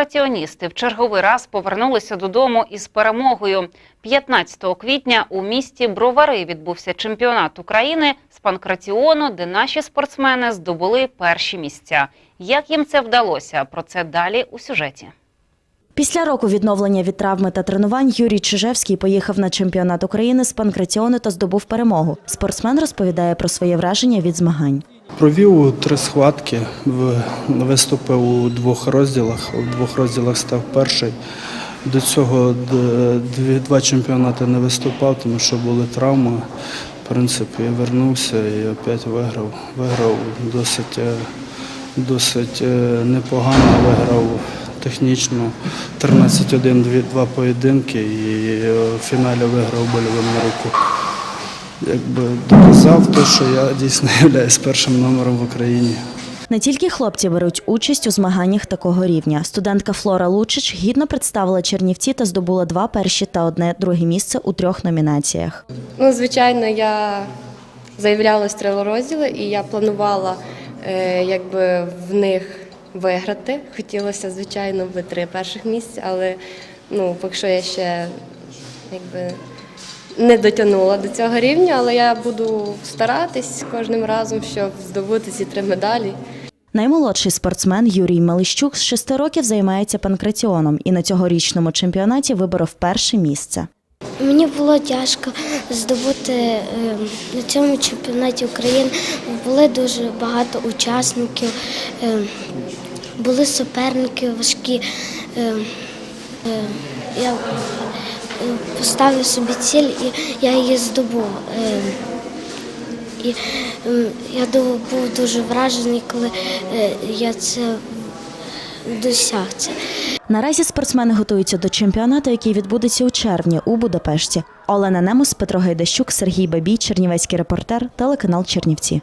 Панкратіоністи в черговий раз повернулися додому із перемогою. 15 квітня у місті Бровари відбувся чемпіонат України з панкратіону, де наші спортсмени здобули перші місця. Як їм це вдалося? Про це далі у сюжеті. Після року відновлення від травми та тренувань Юрій Чижевський поїхав на чемпіонат України з панкратіону та здобув перемогу. Спортсмен розповідає про своє враження від змагань. Провів три схватки, виступив у двох розділах. У двох розділах став перший. До цього два чемпіонати не виступав, тому що були травми. В принципі, я вернувся і опять виграв. Виграв досить, е, досить е, непогано, виграв технічно 13-1 дві- два поєдинки і е, в фіналі виграв больовим на руку якби доказав те, що я дійсно являюсь першим номером в Україні. Не тільки хлопці беруть участь у змаганнях такого рівня. Студентка Флора Лучич гідно представила Чернівці та здобула два перші та одне друге місце у трьох номінаціях. Ну, звичайно, я заявлялась в і я планувала е, якби в них виграти. Хотілося, звичайно, в три перших місця, але ну, поки що я ще якби не дотягнула до цього рівня, але я буду старатись кожним разом, щоб здобути ці три медалі. Наймолодший спортсмен Юрій Малищук з шести років займається панкратіоном і на цьогорічному чемпіонаті виборов перше місце. Мені було тяжко здобути е, на цьому чемпіонаті України. Були дуже багато учасників, е, були суперники важкі. Е, е, Я поставив собі ціль і я її здобув. Е, І е, я був дуже вражений, коли е, я це досяг. Наразі спортсмени готуються до чемпіонату, який відбудеться у червні у Будапешті. Олена Немус, Петро Гайдащук, Сергій Бабій, Чернівецький репортер, телеканал Чернівці.